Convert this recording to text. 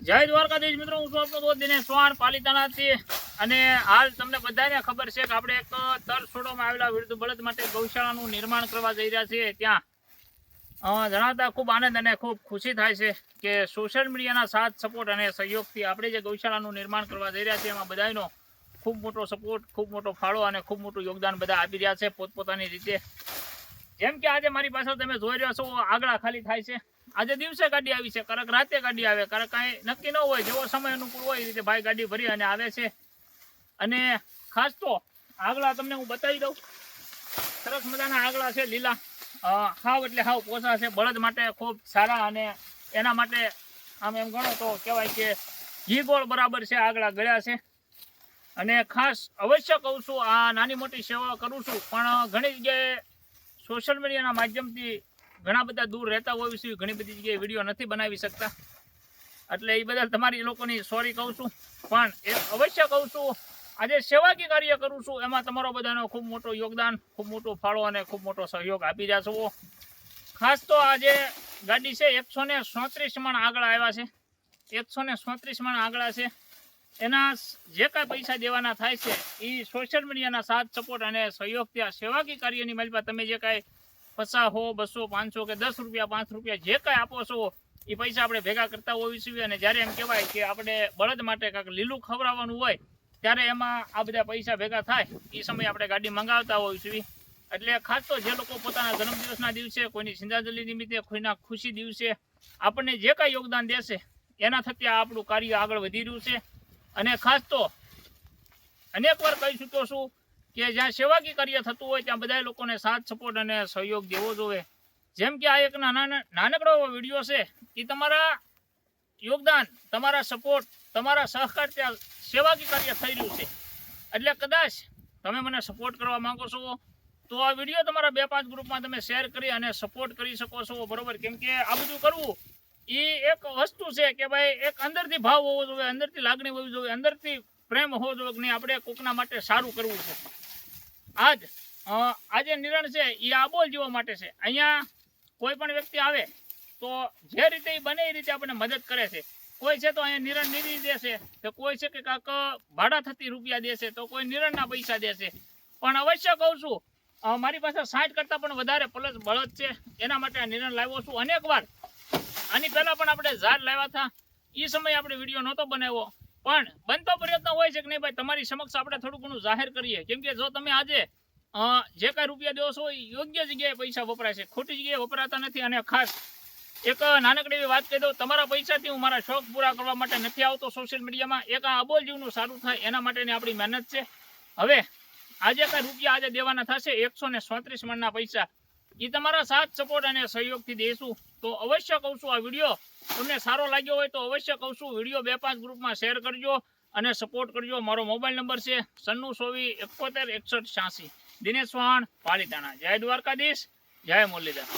જય દ્વારકાધીશ મિત્રો, હું છું આપણો દોસ્ત દિનેશ ચૌહાણ પાલિતાણાથી અને હાલ તમને બધાને ખબર છે કે આપણે એક તર આવેલા વિરુદ્ધ બળદ માટે ગૌશાળાનું નિર્માણ કરવા જઈ રહ્યા છીએ ત્યાં. જણાવતા ખૂબ આનંદ અને ખૂબ ખુશી થાય છે કે સોશિયલ મીડિયાના સાથ સપોર્ટ અને સહયોગથી આપણે જે ગૌશાળાનું નિર્માણ કરવા જઈ રહ્યા છીએ, એમાં બધાનો ખૂબ મોટો સપોર્ટ ખૂબ મોટો ફાળો અને ખૂબ મોટું યોગદાન બધા આપી રહ્યા છે પોતપોતાની રીતે. જેમ કે આજે મારી પાસે તમે જોઈ રહ્યા છો, આગળ ખાલી થાય છે. આજે દિવસે ગાડી આવી છે કરક રાતે ગાડી આવે કરક કાંઈ નક્કી ન હોય, જેવો સમય અનુકૂળ હોય એ રીતે ભાઈ ગાડી ભરી અને આવે છે. અને ખાસ તો આગળ તમને હું બતાવી દઉં. સરસ મજાના આગળ છે, લીલા. હાવ એટલે હાવ પોસા છે, બળદ માટે ખૂબ સારા અને એના માટે આમ એમ ગણો તો કહેવાય કે ઘી ગોળ બરાબર છે, આગળ ગળ્યા છે. અને ખાસ અવશ્ય કહું છું, આ નાની મોટી સેવા કરું છું, પણ ઘણી જગ્યાએ સોશિયલ મીડિયાના માધ્યમથી ઘણા બધા દૂર રહેતા હોય છે ઘણી બધી જગ્યાએ વીડિયો નથી બનાવી શકતા. એટલે એ બદલ તમારી લોકોની સોરી કહું છું. પણ એ અવશ્ય કહું છું, આજે સેવાકીય કાર્ય કરું છું, એમાં તમારો બધાનો ખૂબ મોટો યોગદાન, ખૂબ મોટો ફાળો અને ખૂબ મોટો સહયોગ આપી રહ્યા છો ખાસ તો આજે ગાડી છે એકસો ને સોત્રીસ મણ આગળ આવ્યા છે. એકસો ને સોત્રીસ મણ આગળ છે. એના જે કાંઈ પૈસા દેવાના થાય છે એ સોશિયલ મીડિયાના સાથ સપોર્ટ અને સહયોગથી આ સેવાકી કાર્યની માલિકા તમે જે કાંઈ પચાસ હો, બસો, પાંચસો કે દસ રૂપિયા, પાંચ રૂપિયા જે કાંઈ આપો છો એ પૈસા આપણે ભેગા કરતા હોઈ છીએ અને જ્યારે એમ કહેવાય કે આપણે બળદ માટે કાંઈક લીલું ખવડાવવાનું હોય, ત્યારે એમાં આ બધા પૈસા ભેગા થાય એ સમયે આપણે ગાડી મંગાવતા હોઈ છીએ. એટલે ખાસ તો જે લોકો પોતાના જન્મદિવસના દિવસે, કોઈની સિંધાંજલિ નિમિત્તે, કોઈના ખુશી દિવસે, આપણને જે કાંઈ યોગદાન દેશે, એના થકી આપણું કાર્ય આગળ વધી રહ્યું છે. અને ખાસ તો અનેક વાર કહી ચૂક્યો છું કે જ્યાં સેવાકી કાર્ય થતું હોય ત્યાં બધા લોકોને સાથ સપોર્ટ અને સહયોગ દેવો જોઈએ જેમ કે આ એક નાના નાનકડો વીડિયો છે એ તમારા યોગદાન, તમારા સપોર્ટ તમારા સહકાર ત્યાં સેવાકી કાર્ય થઈ રહ્યું છે. એટલે કદાચ તમે મને સપોર્ટ કરવા માંગો છો, તો આ વીડિયો તમારા બે પાંચ ગ્રુપમાં તમે શેર કરી અને સપોર્ટ કરી શકો છો, બરોબર? કેમ કે આ બધું કરવું એ એક વસ્તુ છે કે ભાઈ, એક અંદરથી ભાવ હોવો જોઈએ, અંદરથી લાગણી હોવી જોઈએ, અંદરથી પ્રેમ હોવો જોઈએ નહીં, આપણે કોકના માટે સારું કરવું છે. આજ આજે નિર્ણય છે એ આબોલ જીવો માટે છે. અહીંયા કોઈ પણ વ્યક્તિ આવે તો જે રીતે એ બને એ રીતે આપણને મદદ કરે છે. કોઈ છે તો અહીંયા નિરણ નિધિ દેશે તો કોઈ છે કે કાંક ભાડા થતી રૂપિયા દેશે તો કોઈ નિરણના પૈસા દેશે પણ અવશ્ય કહું છું મારી પાસે સાઠ કરતાં પણ વધારે પ્લસ બળદ છે. એના માટે આ નિર્ણય લાવ્યો છું. અનેક વાર આની પહેલા પણ આપણે ઝાડ લાવ્યા હતા. એ સમયે આપણે વીડિયો નહોતો બનાવ્યો. પણ બનતો પ્રયત્ન હોય છે કે નહીં ભાઈ, તમારી સમક્ષ આપણે થોડું ઘણું જાહેર કરીએ. કેમ કે જો તમે આજે જે કાંઈ રૂપિયા દેવો છો એ યોગ્ય જગ્યાએ પૈસા વપરાય છે. ખોટી જગ્યાએ વપરાતા નથી અને ખાસ એક નાનકડી એવી વાત કહી દઉં, તમારા પૈસાથી હું મારા શોખ પૂરા કરવા માટે નથી આવતો સોશિયલ મીડિયામાં. એક આ અબોલ જીવનું સારું થાય એના માટેની આપણી મહેનત છે. હવે આજે કાંઈ રૂપિયા આજે દેવાના થશે એકસો ને સોત્રીસ મણના પૈસા. એ તમારા સાથ સપોર્ટ અને સહયોગથી દેશું. તો અવશ્ય કહું આ વીડિયો તમને સારો લાગ્યો હોય તો અવશ્ય કહું છું વીડિયો બે પાંચ ગ્રુપમાં શેર કરજો અને સપોર્ટ કરજો. મારો મોબાઈલ નંબર છે સન્નું સોવી એકોતેર એકસઠ છ્યાસી. દિનેશ ચૌહાણ, પાલીતાણા. જય દ્વારકાધીશ, જય મુરલીધર.